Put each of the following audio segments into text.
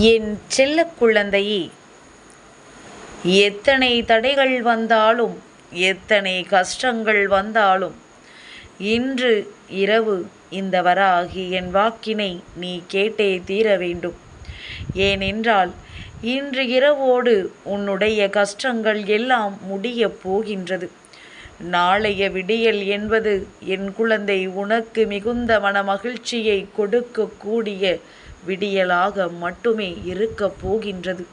என் செல்ல குழந்தையே எத்தனை தடைகள் வந்தாலும் எத்தனை கஷ்டங்கள் வந்தாலும் இன்று இரவு இந்த வராகி என் வாக்கினை நீ கேட்டே தீர வேண்டும். ஏனென்றால் இன்று இரவோடு உன்னுடைய கஷ்டங்கள் எல்லாம் முடியப் போகின்றது. நாளைய விடியல் என்பது என் குழந்தை உனக்கு மிகுந்த மன மகிழ்ச்சியை கொடுக்கக்கூடிய விடியலாக மட்டுமே இருக்கப் போகின்றது.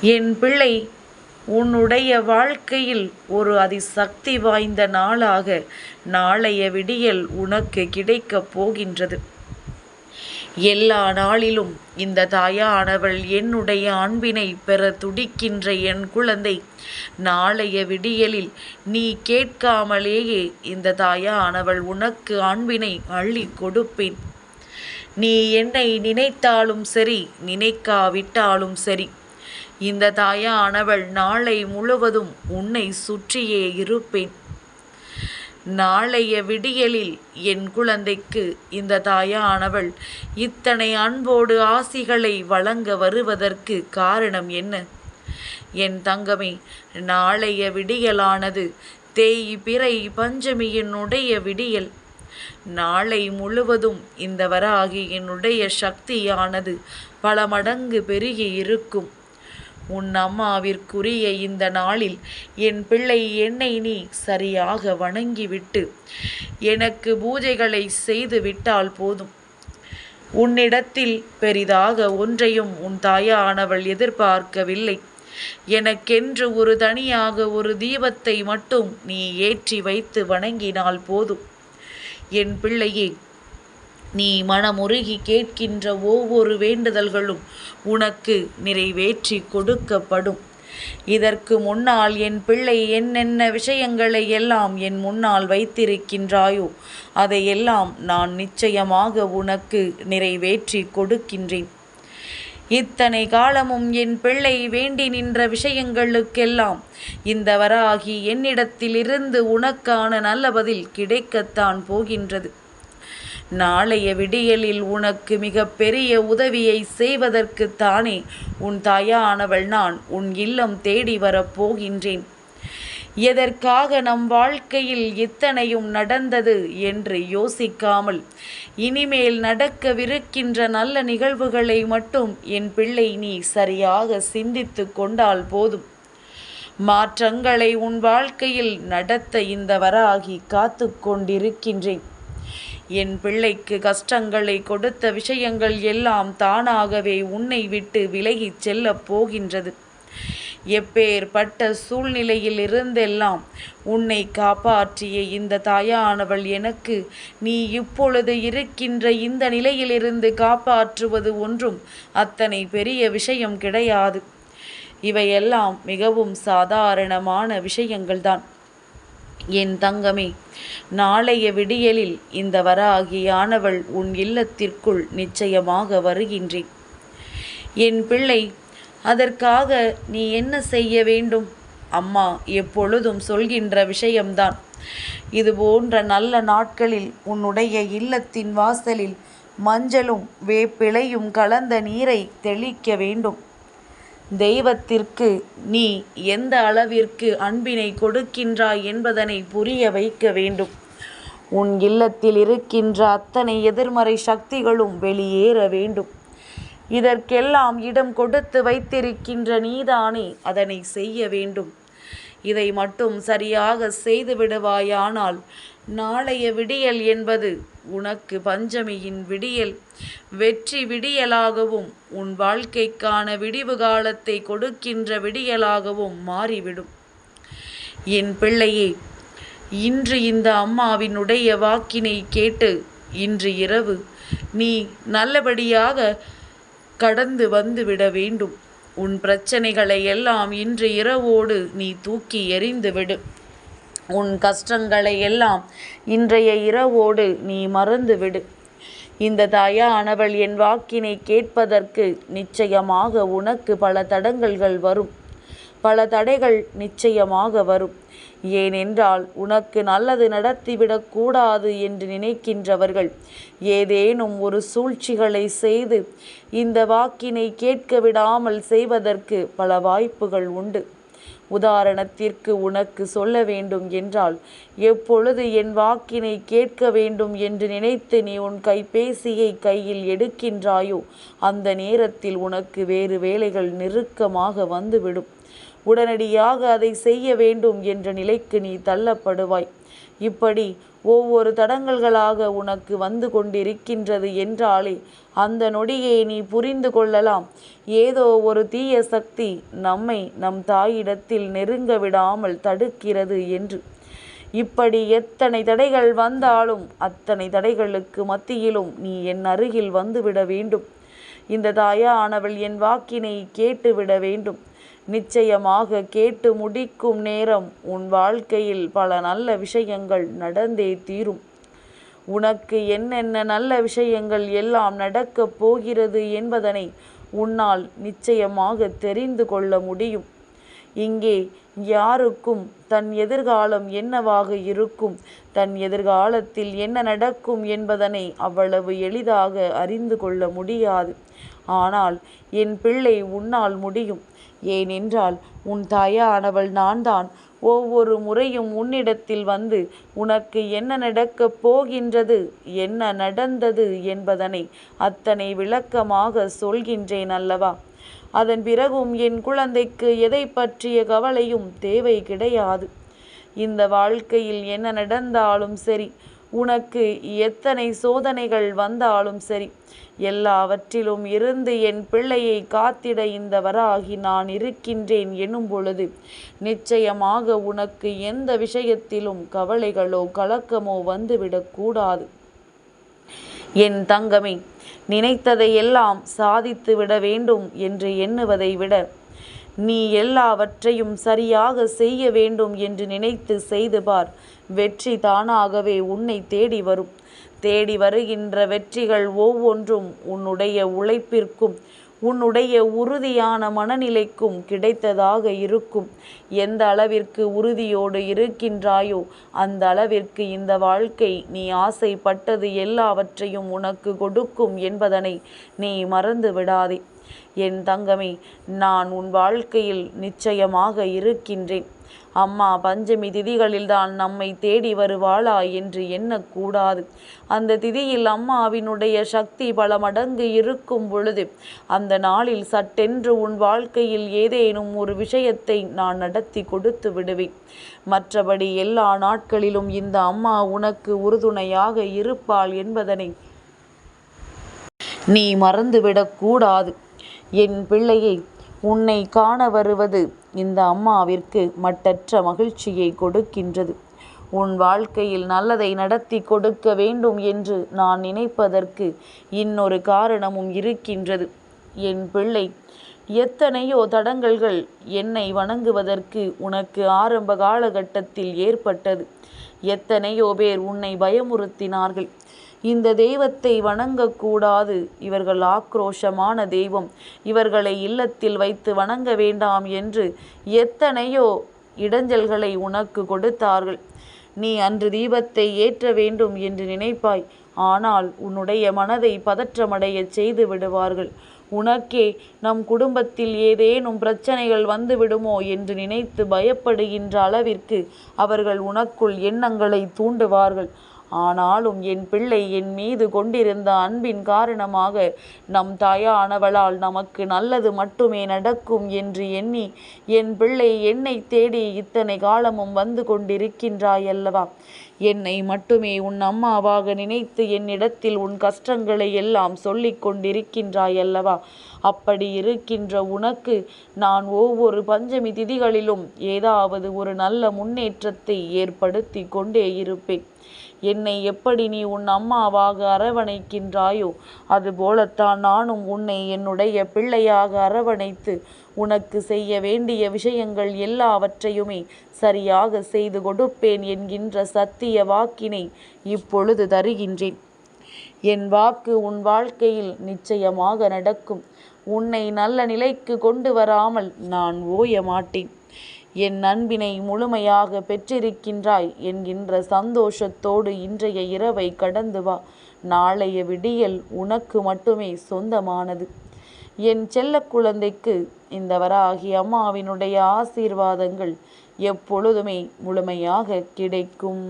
என் பிள்ளை உன்னுடைய வாழ்க்கையில் ஒரு அதிசக்தி வாய்ந்த நாளாக நாளைய விடியல் உனக்கு கிடைக்கப் போகின்றது. எல்லா நாளிலும் இந்த தாயானவள் என்னுடைய அன்பினை பெற துடிக்கின்ற என் குழந்தை நாளைய விடியலில் நீ கேட்காமலேயே இந்த தாயானவள் உனக்கு அன்பினை அள்ளி கொடுப்பேன். நீ என்னை நினைத்தாலும் சரி நினைக்காவிட்டாலும் சரி. இந்த தாயானவள் நாளை முழுவதும் உன்னை சுற்றியே இருப்பேன். நாளைய விடியலில் என் குழந்தைக்கு இந்த தாயானவள் இத்தனை அன்போடு ஆசிகளை வழங்க வருவதற்கு காரணம் என்ன? என் தங்கமே நாளைய விடியலானது தேய் பிறை பஞ்சமியினுடைய விடியல். நாளை முழுவதும் இந்த வராகி என்னுடைய சக்தியானது பல மடங்கு பெருகி இருக்கும். உன் அம்மாவிற்குரிய இந்த நாளில் என் பிள்ளை என்னை நீ சரியாக வணங்கிவிட்டு எனக்கு பூஜைகளை செய்து விட்டால் போதும். உன்னிடத்தில் பெரிதாக ஒன்றையும் உன் தாயானவள் எதிர்பார்க்கவில்லை. எனக்கென்று ஒரு தனியாக ஒரு தீபத்தை மட்டும் நீ ஏற்றி வைத்து வணங்கினால் போதும். என் பிள்ளையே நீ மனமுருகி கேட்கின்ற ஒவ்வொரு வேண்டுதல்களும் உனக்கு நிறைவேற்றி கொடுக்கப்படும். இதற்கு முன்னால் என் பிள்ளை என்னென்ன விஷயங்களை எல்லாம் என் முன்னால் வைத்திருக்கின்றாயோ அதையெல்லாம் நான் நிச்சயமாக உனக்கு நிறைவேற்றி கொடுக்கின்றேன். இத்தனை காலமும் என் பிள்ளை வேண்டி நின்ற விஷயங்களுக்கெல்லாம் இந்த வராகி என்னிடத்திலிருந்து உனக்கான நல்ல பதில் கிடைக்கத்தான் போகின்றது. நாளைய விடியலில் உனக்கு மிக பெரிய உதவியை செய்வதற்கு தானே உன் தாயானவள் நான் உன் இல்லம் தேடி வரப்போகின்றேன் எதற்காக நம் வாழ்க்கையில் இத்தனையும் நடந்தது என்று யோசிக்காமல் இனிமேல் நடக்கவிருக்கின்ற நல்ல நிகழ்வுகளை மட்டும் என் பிள்ளை நீ சரியாக சிந்தித்து கொண்டால் போதும். மாற்றங்களை உன் வாழ்க்கையில் நடத்த இந்த வராகி காத்து கொண்டிருக்கின்றேன். என் பிள்ளைக்கு கஷ்டங்களை கொடுத்த விஷயங்கள் எல்லாம் தானாகவே உன்னை விட்டு விலகிச் செல்லப் போகின்றது. எப்பேற்பட்ட சூழ்நிலையில் இருந்தெல்லாம் உன்னை காப்பாற்றிய இந்த தாயானவள் எனக்கு நீ இப்பொழுது இருக்கின்ற இந்த நிலையிலிருந்து காப்பாற்றுவது ஒன்றும் அத்தனை பெரிய விஷயம் கிடையாது. இவையெல்லாம் மிகவும் சாதாரணமான விஷயங்கள்தான். என் தங்கமே நாளைய விடியலில் இந்த வராகியானவள் உன் இல்லத்திற்குள் நிச்சயமாக வருகின்றேன். என் பிள்ளை அதற்காக நீ என்ன செய்ய வேண்டும்? அம்மா எப்பொழுதும் சொல்கின்ற விஷயம்தான். இது போன்ற நல்ல நாட்களில் உன்னுடைய இல்லத்தின் வாசலில் மஞ்சளும் வேப்பிலையும் கலந்த நீரை தெளிக்க வேண்டும். தெய்வத்திற்கு நீ எந்த அளவிற்கு அன்பினை கொடுக்கின்றாய் என்பதனை புரிய வைக்க வேண்டும். உன் இல்லத்தில் இருக்கின்ற அத்தனை எதிர்மறை சக்திகளும் வெளியேற வேண்டும். இதற்கெல்லாம் இடம் கொடுத்து வைத்திருக்கின்ற நீதானே அதனை செய்ய வேண்டும். இதை மட்டும் சரியாக செய்து விடுவாயானால் நாளைய விடியல் என்பது உனக்கு பஞ்சமியின் விடியல். வெற்றி விடியலாகவும் உன் வாழ்க்கைக்கான விடிவு காலத்தை கொடுக்கின்ற விடியலாகவும் மாறிவிடும். என் பிள்ளையே இன்று இந்த அம்மாவினுடைய வாக்கினை கேட்டு இன்று இரவு நீ நல்லபடியாக கடந்து வந்து விட வேண்டும். உன் பிரச்சனைகளை எல்லாம் இன்று இரவோடு நீ தூக்கி எறிந்து விடு உன் கஷ்டங்களை எல்லாம் இன்றைய இரவோடு நீ மறந்து விடு இந்த தாயானவள் என் வாக்கினை கேட்பதற்கு நிச்சயமாக உனக்கு பல தடங்கல்கள் வரும். பல தடைகள் நிச்சயமாக வரும். ஏனென்றால் உனக்கு நல்லது நடத்திவிடக்கூடாது என்று நினைக்கின்றவர்கள் ஏதேனும் ஒரு சூழ்ச்சிகளை செய்து இந்த வாக்கினை கேட்க விடாமல் செய்வதற்கு பல வாய்ப்புகள் உண்டு. உதாரணத்திற்கு உனக்கு சொல்ல வேண்டும் என்றால் எப்பொழுது என் வாக்கினை கேட்க வேண்டும் என்று நினைத்து நீ உன் கைபேசியை கையில் எடுக்கின்றாயோ அந்த நேரத்தில் உனக்கு வேறு வேலைகள் நெருக்கமாக வந்துவிடும். உடனடியாக அதை செய்ய வேண்டும் என்ற நிலைக்கு நீ தள்ளப்படுவாய். இப்படி ஒவ்வொரு தடங்கல்களாக உனக்கு வந்து கொண்டிருக்கின்றது என்றாலே அந்த நொடியை நீ புரிந்து கொள்ளலாம். ஏதோ ஒரு தீய சக்தி நம்மை நம் தாயிடத்தில் நெருங்க விடாமல் தடுக்கிறது என்று. இப்படி எத்தனை தடைகள் வந்தாலும் அத்தனை தடைகளுக்கு மத்தியிலும் நீ என் அருகில் வந்துவிட வேண்டும். இந்த தாயானவள் என் வாக்கினை கேட்டுவிட வேண்டும். நிச்சயமாக கேட்டு முடிக்கும் நேரம் உன் வாழ்க்கையில் பல நல்ல விஷயங்கள் நடந்தே தீரும். உனக்கு என்னென்ன நல்ல விஷயங்கள் எல்லாம் நடக்கப் போகிறது என்பதனை உன்னால் நிச்சயமாக தெரிந்து கொள்ள முடியும். இங்கே யாருக்கும் தன் எதிர்காலம் என்னவாக இருக்கும் தன் எதிர்காலத்தில் என்ன நடக்கும் என்பதனை அவ்வளவு எளிதாக அறிந்து கொள்ள முடியாது. ஆனால் என் பிள்ளை உன்னால் முடியும். ஏனென்றால் உன் தாயானவள் நான்தான். ஒவ்வொரு முறையும் உன்னிடத்தில் வந்து உனக்கு என்ன நடக்கப் போகின்றது என்ன நடந்தது என்பதனை அத்தனை விளக்கமாக சொல்கின்றேன் அல்லவா? அதன் பிறகும் என் குழந்தைக்கு எதை பற்றிய கவலையும் தேவை கிடையாது. இந்த வாழ்க்கையில் என்ன நடந்தாலும் சரி உனக்கு எத்தனை சோதனைகள் வந்தாலும் சரி எல்லாவற்றிலும் இருந்து என் பிள்ளையை காத்திட இந்த வராகி நான் இருக்கின்றேன் எனும் பொழுது நிச்சயமாக உனக்கு எந்த விஷயத்திலும் கவலைகளோ கலக்கமோ வந்துவிடக்கூடாது என் தங்கமே நினைத்ததையெல்லாம் சாதித்து விட வேண்டும் என்று எண்ணுவதை விட நீ எல்லாவற்றையும் சரியாக செய்ய வேண்டும் என்று நினைத்து செய்து பார். வெற்றி தானாகவே உன்னை தேடி வரும். தேடி வருகின்ற வெற்றிகள் ஒவ்வொன்றும் உன்னுடைய உழைப்பிற்கும் உன்னுடைய உறுதியான மனநிலைக்கும் கிடைத்ததாக இருக்கும். எந்த அளவிற்கு உறுதியோடு இருக்கின்றாயோ அந்த அளவிற்கு இந்த வாழ்க்கை நீ ஆசைப்பட்டது எல்லாவற்றையும் உனக்கு கொடுக்கும் என்பதனை நீ மறந்து விடாதே என் தங்கமே நான் உன் வாழ்க்கையில் நிச்சயமாக இருக்கின்றேன். அம்மா பஞ்சமி திதிகளில்தான் நம்மை தேடி வருவாளா என்று எண்ணக்கூடாது. அந்த திதியில் அம்மாவினுடைய சக்தி பல மடங்கு இருக்கும் பொழுது அந்த நாளில் சட்டென்று உன் வாழ்க்கையில் ஏதேனும் ஒரு விஷயத்தை நான் நடத்தி கொடுத்து விடுவேன். மற்றபடி எல்லா நாட்களிலும் இந்த அம்மா உனக்கு உறுதுணையாக இருப்பாள் என்பதனை நீ மறந்துவிடக்கூடாது. என் பிள்ளையை உன்னை காண வருவது இந்த அம்மாவிற்கு மட்டற்ற மகிழ்ச்சியை கொடுக்கின்றது. உன் வாழ்க்கையில் நல்லதை நடத்தி கொடுக்க வேண்டும் என்று நான் நினைப்பதற்கு இன்னொரு காரணமும் இருக்கின்றது. என் பிள்ளை எத்தனையோ தடங்கல்கள் என்னை வணங்குவதற்கு உனக்கு ஆரம்ப காலகட்டத்தில் ஏற்பட்டது. எத்தனையோ பேர் உன்னை பயமுறுத்தினார்கள். இந்த தெய்வத்தை வணங்கக்கூடாது. இவர்கள் ஆக்ரோஷமான தெய்வம். இவர்களை இல்லத்தில் வைத்து வணங்க வேண்டாம் என்று எத்தனையோ இடைஞ்சல்களை உனக்கு கொடுத்தார்கள். நீ அன்று தீபத்தை ஏற்ற வேண்டும் என்று நினைப்பாய். ஆனால் உன்னுடைய மனதை பதற்றமடைய செய்து விடுவார்கள். உனக்கே நம் குடும்பத்தில் ஏதேனும் பிரச்சனைகள் வந்து விடுமோ என்று நினைத்து பயப்படுகின்ற அளவிற்கு அவர்கள் உனக்குள் எண்ணங்களை தூண்டுவார்கள். ஆனாலும் என் பிள்ளை என் மீது கொண்டிருந்த அன்பின் காரணமாக நம் தாயானவளால் நமக்கு நல்லது மட்டுமே நடக்கும் என்று எண்ணி என் பிள்ளை என்னை தேடி இத்தனை காலமும் வந்து கொண்டிருக்கின்றாயல்லவா என்னை மட்டுமே உன் அம்மாவாக நினைத்து என்னிடத்தில் உன் கஷ்டங்களை எல்லாம் சொல்லிக் கொண்டிருக்கின்றாயல்லவா அப்படி இருக்கின்ற உனக்கு நான் ஒவ்வொரு பஞ்சமி திதிகளிலும் ஏதாவது ஒரு நல்ல முன்னேற்றத்தை ஏற்படுத்தி கொண்டே இருப்பேன். என்னை எப்படி நீ உன் அம்மாவாக அரவணைக்கின்றாயோ அதுபோலத்தான் நானும் உன்னை என்னுடைய பிள்ளையாக அரவணைத்து உனக்கு செய்ய வேண்டிய விஷயங்கள் எல்லாவற்றையுமே சரியாக செய்து கொடுப்பேன் என்கின்ற சத்திய வாக்கினை இப்பொழுது தருகின்றேன். என் வாக்கு உன் வாழ்க்கையில் நிச்சயமாக நடக்கும். உன்னை நல்ல நிலைக்கு கொண்டு வராமல் நான் ஓய மாட்டேன். என் அன்பினை முழுமையாக பெற்றிருக்கின்றாய் என்கின்ற சந்தோஷத்தோடு இன்றைய இரவை கடந்து வா. நாளைய விடியல் உனக்கு மட்டுமே சொந்தமானது. என் செல்ல குழந்தைக்கு இந்த வராகி அம்மாவினுடைய ஆசீர்வாதங்கள் எப்பொழுதுமே முழுமையாக கிடைக்கும்.